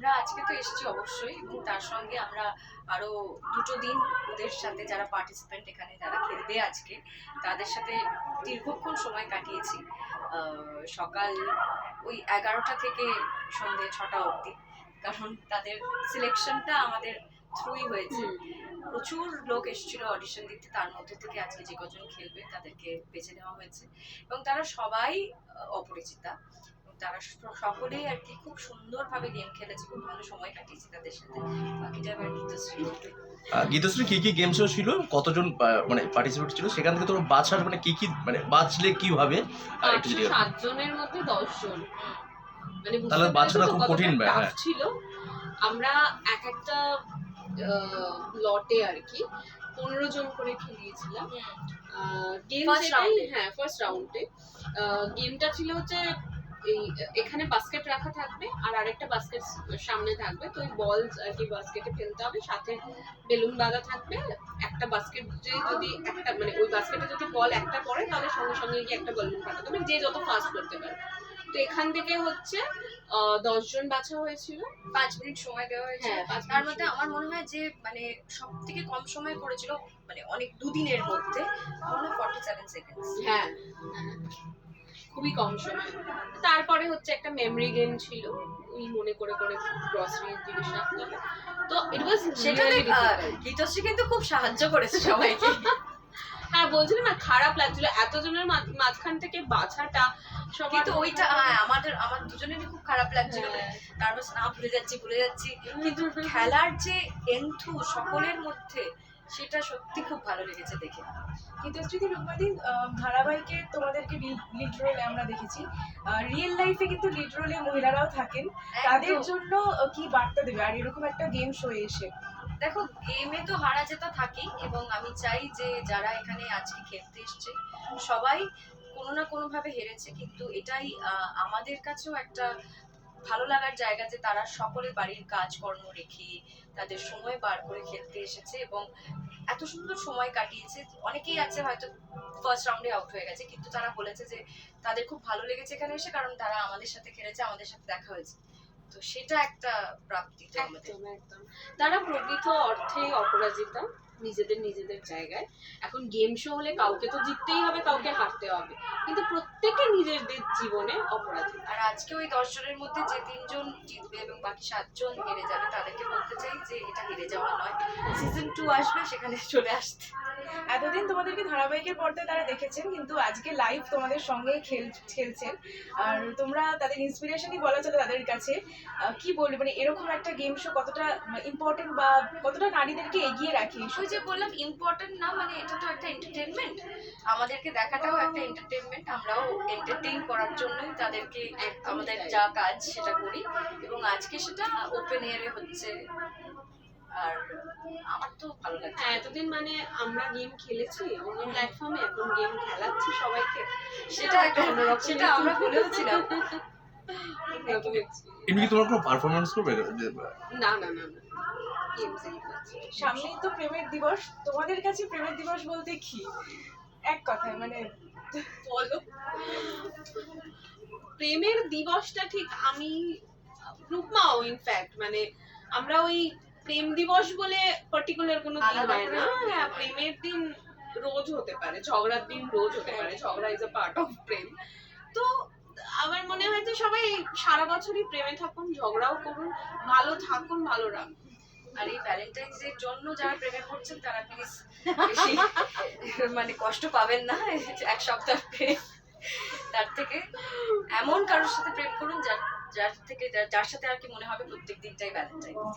আমরা আজকে তো এসেছি অবশ্যই এবং তার সঙ্গে আমরা আরও দুটো দিন ওদের সাথে যারা পার্টিসিপেন্ট এখানে যারা খেলবে আজকে তাদের সাথে দীর্ঘক্ষণ সময় কাটিয়েছি। সকাল ওই এগারোটা থেকে সন্ধে ছটা অবধি কারণ তাদের সিলেকশনটা আমাদের থ্রুই হয়েছে। প্রচুর লোক এসেছিল অডিশন দিতে তার মধ্যে থেকে আজকে যে কজন খেলবে তাদেরকে বেছে নেওয়া হয়েছে। এবং তারা সবাই অপরিচিতা। তারা সকলেই আর কি খুব সুন্দরভাবে গেম খেলেছে খুব ভালো সময় কাটিয়েছে তাদের সাথে। বাকিটা এবার গীতশ্রী। গীতশ্রী কি কি গেম শো ছিল? কতজন মানে পার্টিসিপেট ছিল? সেখান থেকে তোমরা বাছার মানে কি কি মানে বাছলে কীভাবে একটু যদি সাত মধ্যে দশ জন মানে তাহলে বাছাটা খুব কঠিন হ্যাঁ। ছিল? আমরা এক একটা লটে আর কি পনেরো জন করে খেলিয়েছিলাম। গেম। হ্যাঁ ফার্স্ট রাউন্ডে গেমটা ছিল হচ্ছে এই এখানে বাস্কেট রাখা থাকবে আর আরেকটা বাস্কেট সামনে থাকবে। তো ওই বল আর কি বাস্কেটে ফেলতে হবে। সাথে বেলুন বাঁধা থাকবে। একটা বাস্কেটে যদি একটা মানে ওই বাস্কেটে যদি বল একটা পড়ে তাহলে সঙ্গে সঙ্গে গিয়ে একটা বেলুন ফাটাতে হবে যে যত ফাস্ট করতে পারে তো এখান থেকে হচ্ছে আহ, দশজন বাছা হয়েছিল। পাঁচ মিনিট সময় দেওয়া হয়েছে। হ্যাঁ তার মধ্যে আমার মনে হয় যে মানে সব থেকে কম সময় করেছিল মানে অনেক দুদিনের মধ্যে। আমার মনে হয় ফর্টি সেভেন সেকেন্ডস হ্যাঁ। খুবই কম সময়। তারপরে হচ্ছে একটা মেমরি গেম ছিল ওই মনে করে করে গ্রসারি জিনিস রাখতে তো ইট ওয়াজ গীতশ্রী কিন্তু খুব সাহায্য করেছে সবাইকে। হ্যাঁ বলছিলাম না খারাপ লাগছিল। এতজনের মাঝখান থেকে বাছাটা কিন্তু ওইটা হ্যাঁ আমাদের আমার দুজনেরই খুব খারাপ লাগছিল। হ্যাঁ। তারপর না ভুলে যাচ্ছি ভুলে যাচ্ছি। কিন্তু খেলার যে এন্থু সকলের মধ্যে সেটা সত্যি খুব ভালো লেগেছে দেখে। গীতশ্রীতি রূপমাদি ধারাবাহিকে তোমাদেরকে লিড রোলে আমরা দেখেছি। রিয়েল লাইফে কিন্তু লিড রোলে মহিলারাও থাকেন। তাদের জন্য কি বার্তা দেবে? আর এরকম একটা গেম শো এসে। দেখো গেমে তো হারা জেতা থাকেই এবং আমি চাই যে যারা এখানে আজকে খেলতে এসছে সবাই কোনো না কোনো ভাবে হেরেছে। কিন্তু এটাই আহ, আমাদের কাছেও একটা ভালো লাগার জায়গা যে তারা সকলে বাড়ির কাজকর্ম রেখে তাদের সময় বার করে খেলতে এসেছে এবং এত সুন্দর সময় কাটিয়েছে। অনেকেই আছে হয়তো ফার্স্ট রাউন্ডে আউট হয়ে গেছে, কিন্তু তারা বলেছে যে তাদের খুব ভালো লেগেছে এখানে এসে কারণ তারা আমাদের সাথে খেলেছে, আমাদের সাথে দেখা হয়েছে। তো সেটা একটা প্রাপ্তি একদম একদম। তারা প্রকৃত অর্থে অপরাজিতা। নিজেদের নিজেদের জায়গায়। এখন গেম শো হলে কাউকে তো জিততেই হবে কাউকে হারতে হবে। কিন্তু প্রত্যেকে নিজেদের জীবনে অপরাজিতা আর আজকে ওই দশ জনের মধ্যে যে তিনজন জিতবে এবং বাকি সাতজন হেরে যাবে তাদেরকে বলতে চাই যে এটা হেরে যাওয়া নয়। সিজন টু আসবে সেখানে চলে আসতে। এতদিন তোমাদেরকে ধারাবাহিকের পর্দায় তারা দেখেছেন কিন্তু আজকে লাইভ তোমাদের সঙ্গে খেল খেলছেন। আর তোমরা তাদের ইন্সপিরেশনই বলা চলে তাদের কাছে। আহ, কি বলবে? মানে এরকম একটা গেম শো কতটা ইম্পর্টেন্ট বা কতটা নারীদেরকে এগিয়ে রাখে যে বললাম ইম্পর্টেন্ট না মানে এটা তো একটা এন্টারটেনমেন্ট আমাদেরকে দেখাটাও একটা এন্টারটেনমেন্ট আমরাও এন্টারটেইন করার জন্যই তাদেরকে আমাদের যা কাজ সেটা করি। এবং আজকে সেটা ওপেন এয়ারে হচ্ছে। আর আমার তো ভালো লাগছে। হ্যাঁ এতদিন মানে আমরা গেম খেলেছি অন্য প্ল্যাটফর্মে এখন গেম খেলাচ্ছি সবাইকে। সেটা একটা সেটা আমরা বলেও ছিলাম। অন্যরকম experience। এমনি তোমরা কোনো পারফরমেন্স করবে? না না না না। সামনেই তো প্রেমের দিবস। তোমাদের কাছে প্রেমের দিবস বলতে কি? এক কথায় মানে বলো। প্রেমের দিবসটা ঠিক আমি রূপমাও ইনফ্যাক্ট মানে আমরা ওই প্রেম দিবস বলে পার্টিকুলার কোনো দিন হয় না। হ্যাঁ প্রেমের দিন রোজ হতে পারে ঝগড়ার দিন রোজ হতে পারে। ঝগড়া ইজ আ পার্ট অফ প্রেম তো আমার মনে হয় যে সবাই সারা বছরই প্রেমে থাকুন, ঝগড়াও করুন, ভালো থাকুন, ভালো রাখুন। আর এই ভ্যালেন্টাইন্স ডের জন্য যারা প্রেমে পড়ছেন, তারা প্লিজ মানে কষ্ট পাবেন না এক সপ্তাহ তার থেকে এমন কারোর সাথে প্রেম করুন যার যার থেকে, যার- সাথে আর কি মনে হবে প্রত্যেক দিনটাই ভ্যালেন্টাইন্স